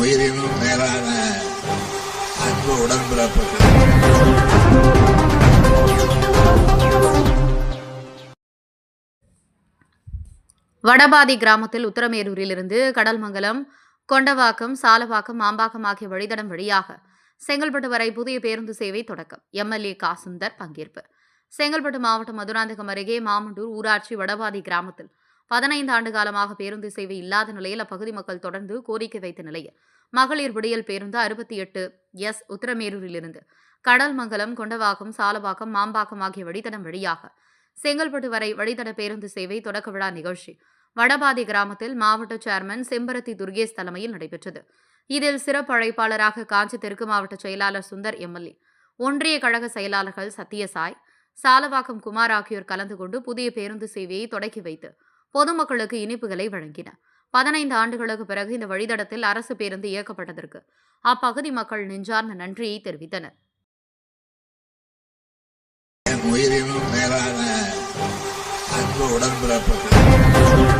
உயிரினும் மேலான அன்பு உடன்பிறப்புகள். வடபாதி கிராமத்தில் உத்தரமேரூரிலிருந்து கடல்மங்கலம் கொண்டவாக்கம் சாலவாக்கம் மாம்பாக்கம் ஆகிய வழித்தடம் வழியாக செங்கல்பட்டு வரை புதிய பேருந்து சேவை தொடக்கம். எம்எல்ஏ காசுந்தர் பங்கேற்பு. செங்கல்பட்டு மாவட்டம் மதுராந்தகம் அருகே மாமண்டூர் ஊராட்சி வடபாதி கிராமத்தில் பதினைந்து ஆண்டு காலமாக பேருந்து சேவை இல்லாத நிலையில் அப்பகுதி மக்கள் தொடர்ந்து கோரிக்கை வைத்த நிலையில் மகளிர் விடியல் பேருந்து அறுபத்தி எட்டு எஸ் உத்தரமேரூரிலிருந்து கடல்மங்கலம் கொண்டவாக்கம் சாலவாக்கம் மாம்பாக்கம் ஆகிய வழித்தடம் வழியாக செங்கல்பட்டு வரை வழித்தட பேருந்து சேவை தொடக்க விழா நிகழ்ச்சி வடபாதி கிராமத்தில் மாவட்ட சேர்மன் செம்பரத்தி துர்கேஷ் தலைமையில் நடைபெற்றது. இதில் சிறப்பு அழைப்பாளராக காஞ்சி தெற்கு மாவட்ட செயலாளர் சுந்தர் எம்எல்ஏ ஒன்றிய கழக செயலாளர்கள் சத்யசாய் சாலவாக்கம் குமார் ஆகியோர் கலந்து கொண்டு புதிய பேருந்து சேவையை தொடக்கி வைத்து பொதுமக்களுக்கு இனிப்புகளை வழங்கின. பதினைந்து ஆண்டுகளுக்கு பிறகு இந்த வழித்தடத்தில் அரசு பேருந்து இயக்கப்பட்டதற்கு அப்பகுதி மக்கள் நெஞ்சார்ந்த நன்றியை தெரிவித்தனர். உயிரினும் மேலான அன்பு உடன்பிறப்புகள்